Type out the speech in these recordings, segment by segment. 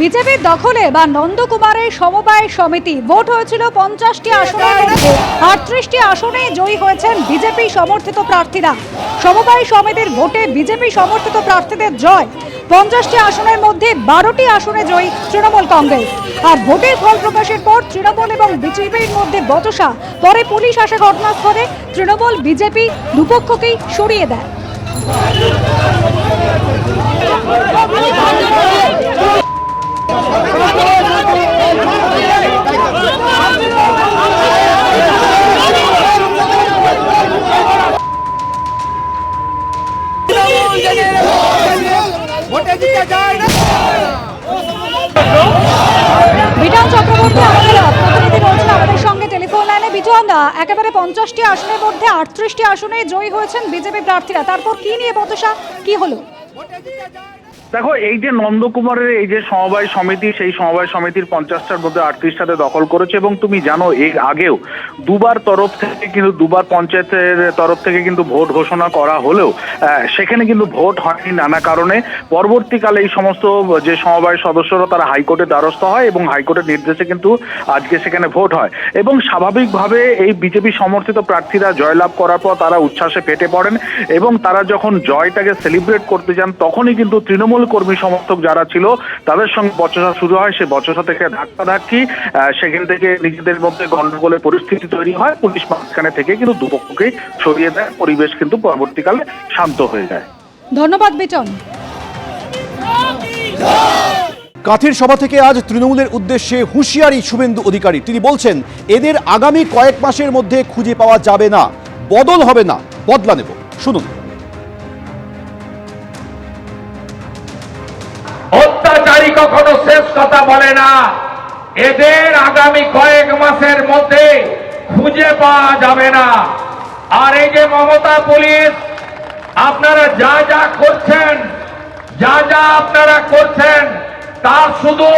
বিজেপির দখলে বা নন্দকুমারের সমবায় সমিতি। ভোট হয়েছিল পঞ্চাশটি আসনের মধ্যে আটত্রিশটি আসনে জয়ী হয়েছেন বিজেপি সমর্থিত প্রার্থীরা। সমবায় সমিতির ভোটে বিজেপি সমর্থিত প্রার্থীদের জয়। পঞ্চাশটি আসনের মধ্যে বারোটি আসনে জয়ী তৃণমূল কংগ্রেস। আর ভোটের ফল প্রকাশের পর তৃণমূল এবং বিজেপির মধ্যে বচসা। পরে পুলিশ আসে ঘটনাস্থলে, তৃণমূল, বিজেপি দুপক্ষকেই সরিয়ে দেয়। বিটান চক্রবর্তী আমাদের প্রতিনিধি রয়েছেন আমাদের সঙ্গে টেলিফোন লাইনে বিটন একেবারে পঞ্চাশটি আসনের মধ্যে আটত্রিশটি আসনে জয়ী হয়েছেন বিজেপি প্রার্থীরা। তারপর কি নিয়ে বতসা কি হলো? দেখো, এই যে নন্দকুমারের এই যে সমবায় সমিতি, সেই সমবায় সমিতির পঞ্চাশটার মধ্যে আটত্রিশটাতে দখল করেছে এবং তুমি জানো, এর আগেও দুবার তরফ থেকে কিন্তু, দুবার পঞ্চায়েতের তরফ থেকে কিন্তু ভোট ঘোষণা করা হলেও সেখানে কিন্তু ভোট হয়নি নানা কারণে। পরবর্তীকালে এই সমস্ত যে সমবায় সদস্যরা, তারা হাইকোর্টের দ্বারস্থ হয় এবং হাইকোর্টের নির্দেশে কিন্তু আজকে সেখানে ভোট হয়। এবং স্বাভাবিকভাবে এই বিজেপি সমর্থিত প্রার্থীরা জয়লাভ করার পর তারা উচ্ছ্বাসে ফেটে পড়েন এবং তারা যখন জয়টাকে সেলিব্রেট করতে যান, তখনই কিন্তু তৃণমূল কর্মী সমর্থক যারা ছিল তাদের সঙ্গে বচসা শুরু হয়। সে বচসা থেকে ধাক্কাধাক্কি সেখান থেকে নিজেদের মধ্যে গন্ডগোলের পরিস্থিতি তৈরি হয়। পুলিশ মাঝখানে থেকে কিন্তু দুপক্ষকেই সরিয়ে দেয়। পরিবেশ কিন্তু পরবর্তীকালে শান্ত হয়ে যায়। ধন্যবাদ বিটন। কাথির সভা থেকে আজ তৃণমূলের উদ্দেশ্যে হুঁশিয়ারি শুভেন্দু অধিকারী। তিনি বলছেন এদের আগামী কয়েক মাসের মধ্যে খুঁজে পাওয়া যাবে না। বদল হবে না। বদলা নেব। শুনুন। কথা বলে না। এদের আগামী কয়েক মাসের মধ্যে খুঁজে পাওয়া যাবে না। আর এই যে মমতা পুলিশ, আপনারা যা যা করছেন, যা যা আপনারা করছেন, তার শুধু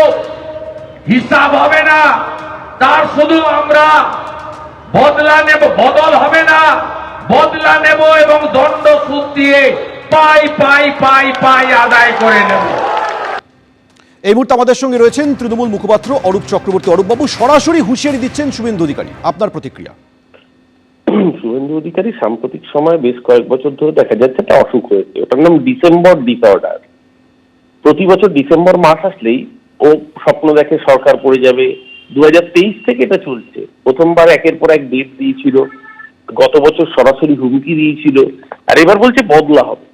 হিসাব হবে না, তার শুধু আমরা বদলা নেব, বদল হবে না, বদলা নেব এবং দণ্ড সুদ দিয়ে পাই পাই পাই পাই আদায় করে নেব। এই মুহূর্তে আমাদের সঙ্গে রয়েছেন তৃণমূল মুখপাত্র অরূপ চক্রবর্তী। অরূপবাবু, সরাসরি হুঁশিয়ারি দিচ্ছেন শুভেন্দু অধিকারী। আপনার প্রতিক্রিয়া? শুভেন্দু অধিকারী, সাম্প্রতিক সময়ে বেশ কয়েক বছর ধরে দেখা যাচ্ছে একটা অসুখ হয়েছে। ওটার নাম ডিসেম্বর ডিসঅর্ডার। প্রতি বছর ডিসেম্বর মাস আসলেই ও স্বপ্ন দেখে সরকার পড়ে যাবে। দু হাজার তেইশ থেকে এটা চলছে। প্রথমবার একের পর এক ডেট দিয়েছিল। গত বছর সরাসরি হুমকি দিয়েছিল। আর এবার বলছে বদলা হবে।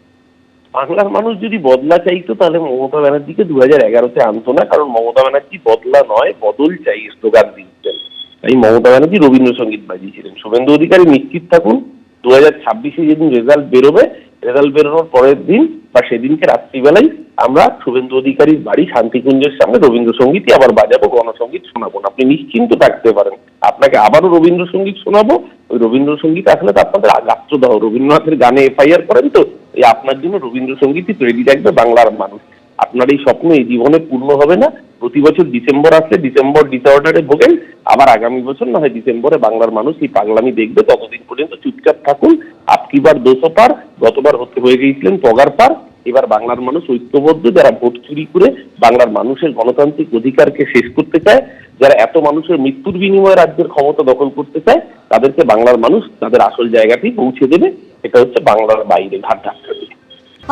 বাংলার মানুষ যদি বদলা চাইতো, তাহলে মমতা ব্যানার্জিকে দু হাজার এগারোতে আনতো না, কারণ মমতা ব্যানার্জি বদলা নয়, বদল চাই স্লোগান দিচ্ছেন তাই মমতা ব্যানার্জি রবীন্দ্রসঙ্গীত বাজিয়েছিলেন। শুভেন্দু অধিকারী নিশ্চিত থাকুন দু হাজার ছাব্বিশে যেদিন রেজাল্ট বেরোবে, রেজাল্ট বেরোনোর পরের দিন বা সেদিনকে রাত্রিবেলায় আমরা শুভেন্দু অধিকারীর বাড়ি শান্তিকুঞ্জের সামনে রবীন্দ্রসঙ্গীতই আবার বাজাবো, গণসঙ্গীত শোনাবো। আপনি নিশ্চিন্ত থাকতে পারেন। আপনাকে আবারও রবীন্দ্রসঙ্গীত শোনাবো। ওই রবীন্দ্রসঙ্গীত আসলে তো আপনাদের আগাত্রদাহ রবীন্দ্রনাথের গানে এফআইআর করেন তো, এই আপনার জন্য রবীন্দ্রসঙ্গীতই তৈরি রাখবে বাংলার মানুষ। আপনার এই স্বপ্ন এই জীবনে পূর্ণ হবে না। প্রতি বছর ডিসেম্বর আসলে ডিসেম্বর ডিসঅর্ডারে ভোগেন আবার আগামী বছর না হয় ডিসেম্বরে বাংলার মানুষ এই পাগলামি দেখবে, ততদিন পর্যন্ত চুপচাপ থাকুন। আপকিবার দোষো পার, গতবার হতে হয়ে গিয়েছিলেন পগার পার। এবার বাংলার মানুষ ঐক্যবদ্ধ, যারা ভোট চুরি করে বাংলার মানুষের গণতান্ত্রিক অধিকারকে শেষ করতে চায়, যারা এত মানুষের মৃত্যুর বিনিময়ে রাজ্যের ক্ষমতা দখল করতে চায়, তাদেরকে বাংলার মানুষ তাদের আসল জায়গাতেই পৌঁছে দেবে। এটা হচ্ছে বাংলার বাইরে ঘাট দিয়ে।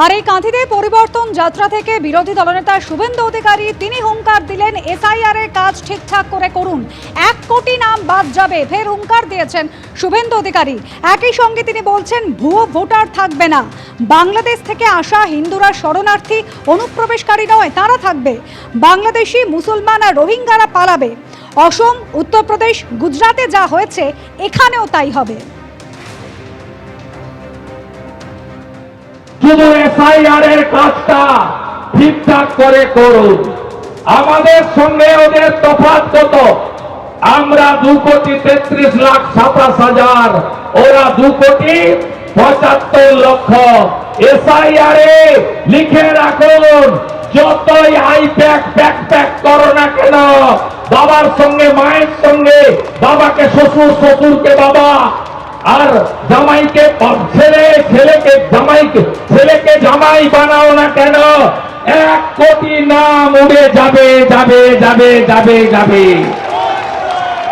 আর এই কাঁথিতে পরিবর্তন, যাত্রা থেকে বিরোধী দলনেতা শুভেন্দু অধিকারী তিনি হুঙ্কার দিলেন, এসআইআর এর কাজ ঠিকঠাক করে করুন। এক কোটি নাম বাদ যাবে, ফের হুঙ্কার দিয়েছেন শুভেন্দু অধিকারী। একই সঙ্গে তিনি বলছেন, ভুয়ো ভোটার থাকবে না। বাংলাদেশ থেকে আসা হিন্দুরা শরণার্থী, অনুপ্রবেশকারী নয়, তারা থাকবে। বাংলাদেশি, মুসলমান আর রোহিঙ্গারা পালাবে। অসম, উত্তরপ্রদেশ, গুজরাটে যা হয়েছে, এখানেও তাই হবে। শুধু এসআইআর এর কাজটা ঠিকঠাক করে করুন। আমাদের সঙ্গে ওদের তফাৎ কত? আমরা দু কোটি তেত্রিশ লাখ সাতাশ হাজার, ওরা দু কোটি পঁচাত্তর লক্ষ। এসআইআর এ লিখে রাখুন, যতই আই প্যাক ব্যাক প্যাক করো না কেন, বাবার সঙ্গে, মায়ের সঙ্গে, বাবাকে শ্বশুর, শ্বশুরকে বাবা আর জামাইকে ছেলে, ছেলেকে জামাইকে, ছেলেকে জামাই বানাও না কেন? এক কোটি নাম উড়ে যাবে যাবে যাবে যাবে যাবে।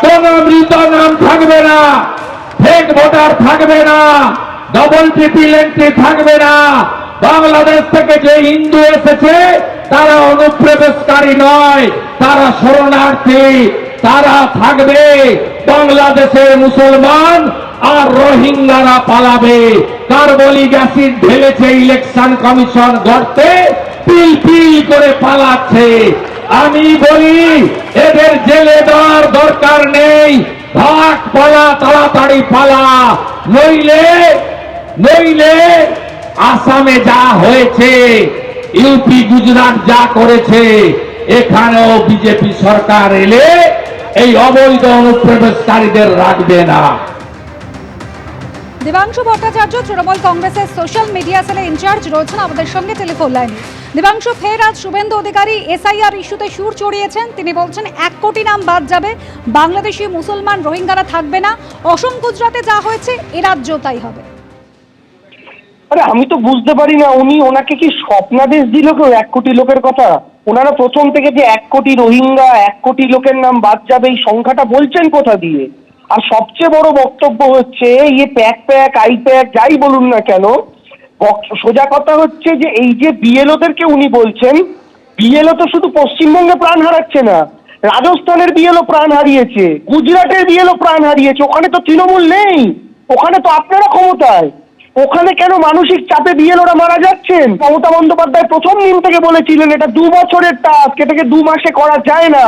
কোন মৃত নাম থাকবে না ফেক ভোটার থাকবে না ডবল ট্রিপল এন্ট্রি থাকবে না। বাংলাদেশ থেকে যে হিন্দু এসেছে, তারা অনুপ্রবেশকারী নয়, তারা শরণার্থী, তারা থাকবে। বাংলাদেশের মুসলমান আর রোহিঙ্গারা পালাবে। কার্বলিক অ্যাসিড ঢেলেছে ইলেকশন কমিশন গড়তে, পিল পিল করে পালাচ্ছে। আমি বলি, এদের জেলে দেওয়ার দরকার নেই। ভাগ পালা, তাড়াতাড়ি পালা। নইলে নইলে আসামে যা হয়েছে ইউপি গুজরাট যা করেছে, এখানেও বিজেপি সরকার এলে এই অবৈধ অনুপ্রবেশকারীদের রাখবে না। দেবাংশু ভট্টাচার্য, তৃণমূল কংগ্রেসের সোশ্যাল মিডিয়া সেলে ইনচার্জ রয়েছেন আমাদের সঙ্গে টেলিফোন লাইনে দেবাংশু, ফের আজ শুভেন্দু অধিকারী এসআইআর ইস্যুতে সুর চড়িয়েছেন। তিনি বলছেন, এক কোটি নাম বাদ যাবে, বাংলাদেশি মুসলমান রোহিঙ্গারা থাকবে না, অসম গুজরাটে যা হয়েছে, এ রাজ্য তাই হবে। আরে, আমি তো বুঝতে পারি না, উনি ওনাকে কি স্বপ্নাদেশ দিল কেউ, এক কোটি লোকের কথা? ওনারা প্রথম থেকে যে এক কোটি রোহিঙ্গা, এক কোটি লোকের নাম বাদ যাবে, এই সংখ্যাটা বলছেন কোথা দিয়ে? আর সবচেয়ে বড় বক্তব্য হচ্ছে ইয়ে প্যাক প্যাক আই প্যাক যাই বলুন না কেন সোজা কথা হচ্ছে যে এই যে বিএলওদেরকে উনি বলছেন, বিএলও তো শুধু পশ্চিমবঙ্গে প্রাণ হারাচ্ছে না, রাজস্থানের বিএলও প্রাণ হারিয়েছে, গুজরাটের বিএলও প্রাণ হারিয়েছে, ওখানে তো তৃণমূল নেই, ওখানে তো আপনারা ক্ষমতায়, ওখানে কেন মানসিক চাপে বিএলওরা মারা যাচ্ছেন? মমতা বন্দ্যোপাধ্যায় প্রথম দিন থেকে বলেছিলেন এটা দু বছরের টাস্ক এটাকে দু মাসে করা যায় না।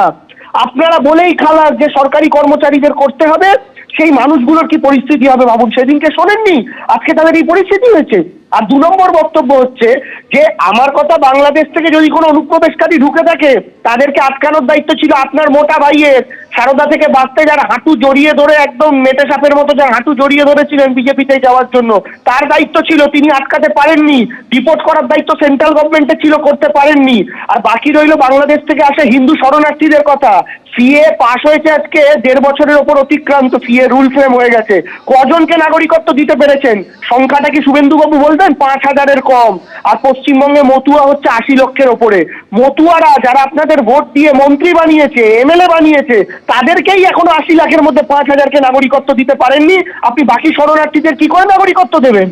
আপনারা বলেই খালাস যে সরকারি কর্মচারীদের করতে হবে, সেই মানুষগুলোর কি পরিস্থিতি হবে ভাবুন সেদিনকে শোনেননি? আজকে তাদের এই পরিস্থিতি হয়েছে? আর দু নম্বর বক্তব্য হচ্ছে যে, আমার কথা বাংলাদেশ থেকে যদি কোনো অনুপ্রবেশকারী ঢুকে থাকে, তাদেরকে আটকানোর দায়িত্ব ছিল আপনার মোটা ভাইয়ের। সারদা থেকে বাঁচতে যার হাঁটু জড়িয়ে ধরে একদম মেটে সাপের মতো যার হাঁটু জড়িয়ে ধরেছিলেন বিজেপিতে যাওয়ার জন্য, তার দায়িত্ব ছিল তিনি আটকাতে পারেননি। রিপোর্ট করার দায়িত্ব সেন্ট্রাল গভর্নমেন্টের ছিল, করতে পারেননি। আর বাকি রইল বাংলাদেশ থেকে আসে হিন্দু শরণার্থীদের কথা। সিএ পাশ হয়েছে আজকে, দেড় বছরের ওপর অতিক্রান্ত সিএ রুল ফ্রেম হয়ে গেছে। কজনকে নাগরিকত্ব দিতে পেরেছেন? সংখ্যাটা কি শুভেন্দুবাবু বলবেন? পাঁচ হাজারের কম। আর পশ্চিমবঙ্গে মতুয়া হচ্ছে আশি লক্ষের ওপরে। মতুয়ারা যারা আপনাদের ভোট দিয়ে মন্ত্রী বানিয়েছে এমএলএ বানিয়েছে তাদেরকেই এখনও আশি লাখের মধ্যে পাঁচ হাজারকে নাগরিকত্ব দিতে পারেননি। আপনি বাকি শরণার্থীদের কি করে নাগরিকত্ব দেবেন?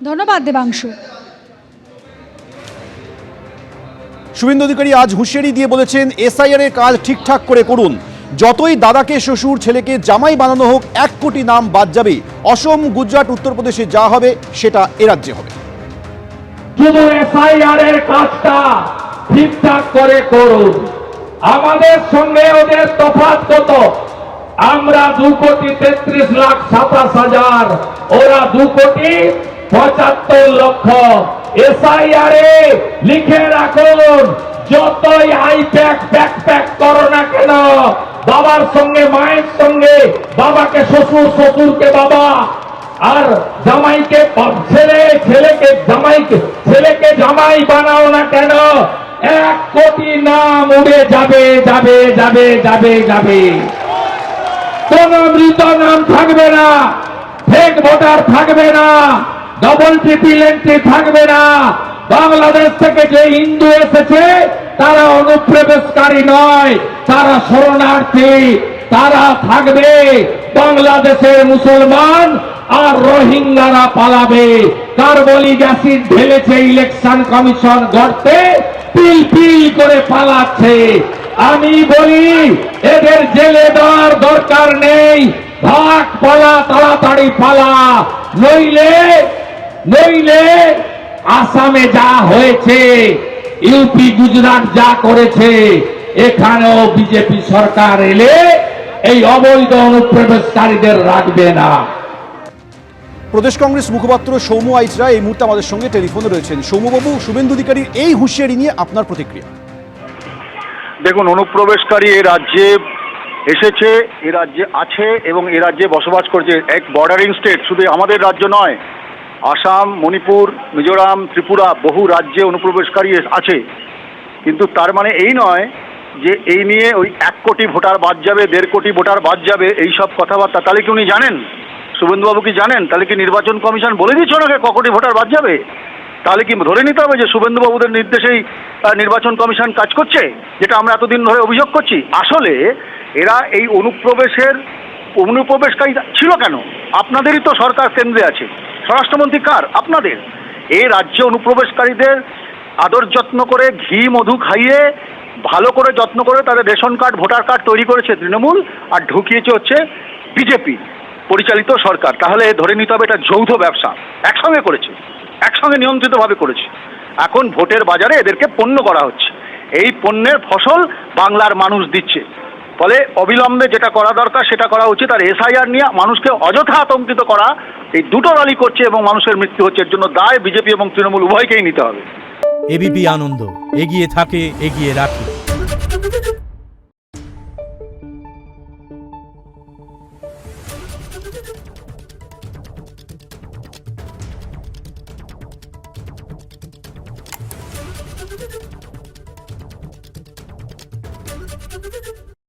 ধন্যবাদ দেবাংশু। শুভেন্দু অধিকারী আজ হুঁশিয়ারি দিয়ে বলেছেন এসআইআর এর কাজ ঠিকঠাক করে করুন। যতই দাদাকে, শ্বশুর, ছেলেকে জামাই বানানো হোক, এক কোটি নাম বাদ যাবে। অসম, গুজরাট, উত্তরপ্রদেশে যা হবে, সেটা এ রাজ্যে হবে। এর কাজটা ঠিকঠাক করে করুন আমাদের সঙ্গে ওদের তফাৎ কত? আমরা দু কোটি তেত্রিশ লাখ সাতাশ হাজার। ওরা দু কোটি পঁচাত্তর লক্ষ। এসআইআর এ লিখে রাখুন, যতই আই প্যাক ব্যাক প্যাক করো না কেন বাবার সঙ্গে, মায়ের সঙ্গে, বাবাকে শ্বশুর, শ্বশুরকে বাবা, আর জামাইকে ছেলে, ছেলেকে জামাইকে, ছেলেকে জামাই বানাও না কেন? এক কোটি নাম উড়ে যাবে যাবে যাবে যাবে যাবে। কোন মৃত নাম থাকবে না ফেক ভোটার থাকবে না ডবল ট্রিপল এন্ট্রি থাকবে না। বাংলাদেশ থেকে যে হিন্দু এসেছে তারা অনুপ্রবেশকারী নয়, তারা শরণার্থী, তারা থাকবে বাংলাদেশের মুসলমান আর রোহিঙ্গারা পালাবে। কার্বলিক অ্যাসিড ঢেলেছে ইলেকশন কমিশন গড়তে, পিল পিল করে পালাচ্ছে। আমি বলি, এদের জেলে দেওয়ার দরকার নেই। ভাগ পালা, তাড়াতাড়ি পালা। নইলে নইলে আসামে যা হয়েছে ইউপি গুজরাট যা করেছে এখানেও বিজেপি সরকার এলে এই অবৈধ অনুপ্রবেশকারীদের রাখবে না। প্রদেশ কংগ্রেস মুখপাত্র সৌম্য আইচরা এই মুহূর্তে আমাদের সঙ্গে টেলিফোনে রয়েছেন। সৌম্যবাবু শুভেন্দু অধিকারীর এই হুঁশিয়ারি নিয়ে আপনার প্রতিক্রিয়া? দেখুন অনুপ্রবেশকারী এ রাজ্যে এসেছে এ রাজ্যে আছে এবং এ রাজ্যে বসবাস করছে। এক বর্ডারিং স্টেট শুধু আমাদের রাজ্য নয় আসাম, মণিপুর, মিজোরাম, ত্রিপুরা বহু রাজ্যে অনুপ্রবেশকারী আছে। কিন্তু তার মানে এই নয় যে এই নিয়ে ওই এক কোটি ভোটার বাদ যাবে, দেড় কোটি ভোটার বাদ যাবে, এই সব কথাবার্তা। তাহলে কি উনি জানেন? শুভেন্দুবাবু কি জানেন? তাহলে কি নির্বাচন কমিশন বলে দিচ্ছে ওনাকে কোটি ভোটার বাদ যাবে? তাহলে কি ধরে নিতে হবে যে শুভেন্দুবাবুদের নির্দেশেই নির্বাচন কমিশন কাজ করছে, যেটা আমরা এতদিন ধরে অভিযোগ করছি? আসলে এরা এই অনুপ্রবেশের অনুপ্রবেশকারী ছিল কেন? আপনাদেরই তো সরকার কেন্দ্রে আছে। স্বরাষ্ট্রমন্ত্রী কার? আপনাদের। এই রাজ্যে অনুপ্রবেশকারীদের আদর যত্ন করে ঘি, মধু খাইয়ে, ভালো করে যত্ন করে তাদের রেশন কার্ড, ভোটার কার্ড তৈরি করেছে তৃণমূল আর ঢুকিয়েছে হচ্ছে বিজেপি, পরিচালিত সরকার। তাহলে ধরে নিতে হবে এটা যৌথ ব্যবসা। একসঙ্গে করেছে। একসঙ্গে নিয়ন্ত্রিতভাবে করেছে। এখন ভোটের বাজারে এদেরকে পণ্য করা হচ্ছে। এই পণ্যের ফসল বাংলার মানুষ দিচ্ছে। ফলে অবিলম্বে যেটা করা দরকার সেটা করা উচিত। আর এসআইআর নিয়ে মানুষকে অযথা আতঙ্কিত করা, এই দুটো রালি করছে এবং মানুষের মৃত্যু হচ্ছে, এর জন্য দায় বিজেপি এবং তৃণমূল উভয়কেই নিতে হবে। এবিপি আনন্দ, এগিয়ে থাকে, এগিয়ে রাখে।